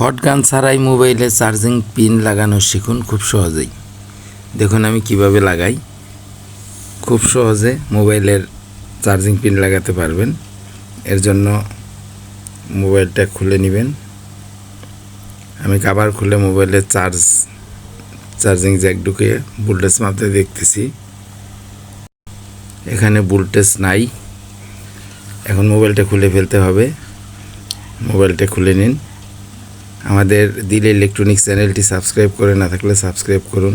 Hot gun ছাড়াই মোবাইলে charging pin লাগানো শিখুন খুব সহজেই। দেখুন আমি কীভাবে লাগাই। খুব সহজে মোবাইলের চার্জিং পিন লাগাতে পারবেন। এর জন্য মোবাইলটা খুলে নেবেন। আমি কাবার খুলে মোবাইলের চার্জ, চার্জিং জ্যাক ঢুকে ভোল্টেজ মাপতে দেখতেছি। এখানে ভোল্টেজ নাই। এখন মোবাইলটা খুলে ফেলতে হবে। মোবাইলটা খুলে নিন। আমাদের দিলে ইলেকট্রনিক্স চ্যানেলটি সাবস্ক্রাইব করে না থাকলে সাবস্ক্রাইব করুন।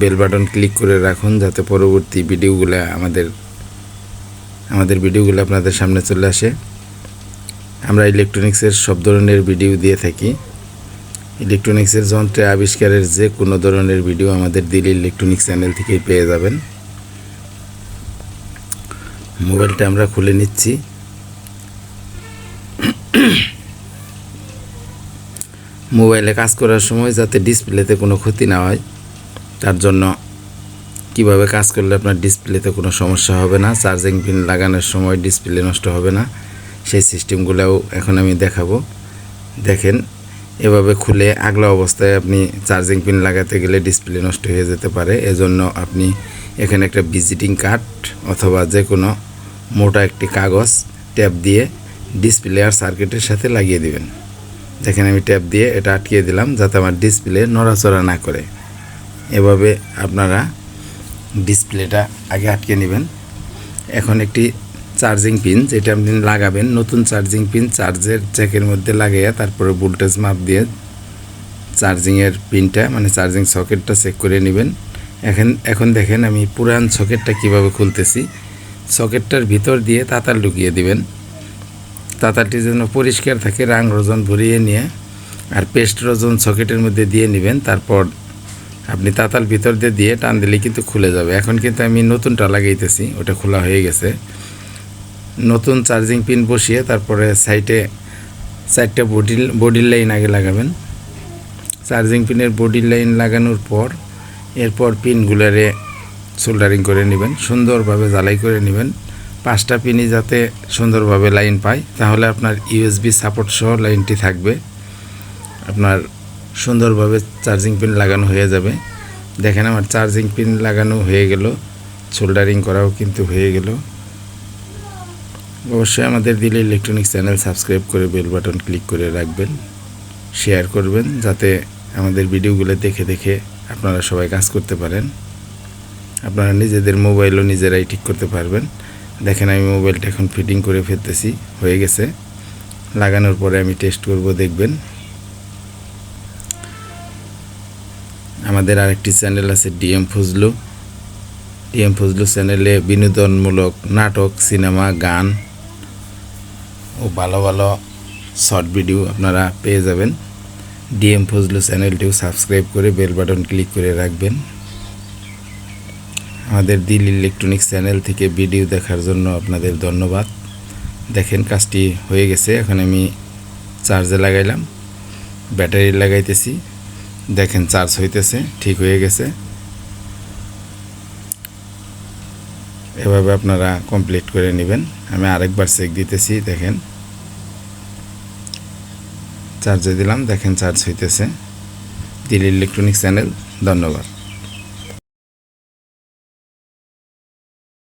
বেল বাটন ক্লিক করে রাখুন যাতে পরবর্তী ভিডিওগুলো আমাদের আমাদের ভিডিওগুলো আপনাদের সামনে চলে আসে। আমরা ইলেকট্রনিক্সের সব ধরনের ভিডিও দিয়ে থাকি। ইলেকট্রনিক্সের যন্ত্রে আবিষ্কারের যে কোনো ধরনের ভিডিও আমাদের দিল্লি ইলেকট্রনিক্স চ্যানেল থেকেই পেয়ে যাবেন। মোবাইলটা আমরা খুলে নিচ্ছি। মোবাইলে কাজ করার সময় যাতে ডিসপ্লেতে কোনো ক্ষতি না হয়, তার জন্য কীভাবে কাজ করলে আপনার ডিসপ্লেতে কোনো সমস্যা হবে না, চার্জিং পিন লাগানোর সময় ডিসপ্লে নষ্ট হবে না, সেই সিস্টেমগুলোও এখন আমি দেখাবো। দেখেন, এভাবে খুলে আগলা অবস্থায় আপনি চার্জিং পিন লাগাতে গেলে ডিসপ্লে নষ্ট হয়ে যেতে পারে। এজন্য আপনি এখানে একটা ভিজিটিং কার্ড অথবা যে কোনো মোটা একটি কাগজ ট্যাপ দিয়ে ডিসপ্লে আর সার্কিটের সাথে লাগিয়ে দিবেন। দেখেন আমি ট্যাপ দিয়ে এটা আটকিয়ে দিলাম যাতে আমার ডিসপ্লে নড়াচড়া না করে। এভাবে আপনারা ডিসপ্লেটা আগে আটকে নেবেন। এখন একটি চার্জিং পিন, যেটা আপনি লাগাবেন, নতুন চার্জিং পিন, চার্জের জ্যাকের মধ্যে লাগাইয়া তারপরে ভোল্টেজ মাপ দিয়ে চার্জিংয়ের পিনটা মানে চার্জিং সকেটটা চেক করে নেবেন। এখন এখন দেখেন আমি পুরান সকেটটা কীভাবে খুলতেছি। সকেটটার ভিতর দিয়ে তাতাল ঢুকিয়ে দিবেন। তাতালটি যেন পরিষ্কার থাকে, রাং রোজন ভরিয়ে নিয়ে আর পেস্ট রোজন সকেটের মধ্যে দিয়ে নেবেন। তারপর আপনি তাতাল ভিতর দিয়ে দিয়ে টান দিলে কিন্তু খুলে যাবে। এখন কিন্তু আমি নতুনটা লাগাইতেছি, ওটা খোলা হয়ে গেছে। নতুন চার্জিং পিন বসিয়ে তারপরে সাইডে চারটে বডি বডির লাইন আগে লাগাবেন। চার্জিং পিনের বডির লাইন লাগানোর পর এরপর পিনগুলারে সোল্ডারিং করে নেবেন, সুন্দরভাবে জ্বালাই করে নেবেন। পাঁচটা পিনই যাতে সুন্দরভাবে লাইন পায়, তাহলে আপনার ইউএসবি সাপোর্ট সহ লাইনটি থাকবে। আপনার সুন্দরভাবে চার্জিং পিন লাগানো হয়ে যাবে। দেখেন আমার চার্জিং পিন লাগানো হয়ে গেল সোল্ডারিং করাও কিন্তু হয়ে গেল। অবশ্যই আমাদের দিলে ইলেকট্রনিক্স চ্যানেল সাবস্ক্রাইব করে বেল বাটন ক্লিক করে রাখবেন শেয়ার করবেন, যাতে আমাদের ভিডিওগুলো দেখে দেখে আপনারা সবাই কাজ করতে পারেন। আপনারা নিজেদের মোবাইলও নিজেরাই ঠিক করতে পারবেন। দেখেন আমি মোবাইলটা এখন ফিটিং করে ফেলতেছি, হয়ে গেছে। লাগানোর পরে আমি টেস্ট করব, দেখবেন। আমাদের আরেকটি চ্যানেল আছে ডিএম ফজলু। ডিএম ফজলু চ্যানেলে বিনোদনমূলক নাটক, সিনেমা, গান ও ভালো ভালো শর্ট ভিডিও আপনারা পেয়ে যাবেন। ডিএম ফজলু চ্যানেলটিও সাবস্ক্রাইব করে বেল বাটন ক্লিক করে রাখবেন। আমাদের দিল ইলেকট্রনিক্স চ্যানেল থেকে ভিডিও দেখার জন্য আপনাদের ধন্যবাদ। দেখেন, কাজটি হয়ে গেছে। এখন আমি চার্জে লাগাইলাম। ব্যাটারি লাগাইতেছি। দেখেন, চার্জ হইতেছে, ঠিক হয়ে গেছে। এভাবে আপনারা কমপ্লিট করে নেবেন। আমি আরেকবার চেক দিতেছি, দেখেন। চার্জে দিলাম, দেখেন, চার্জ হইতেছে। দিল ইলেকট্রনিক্স চ্যানেল, ধন্যবাদ।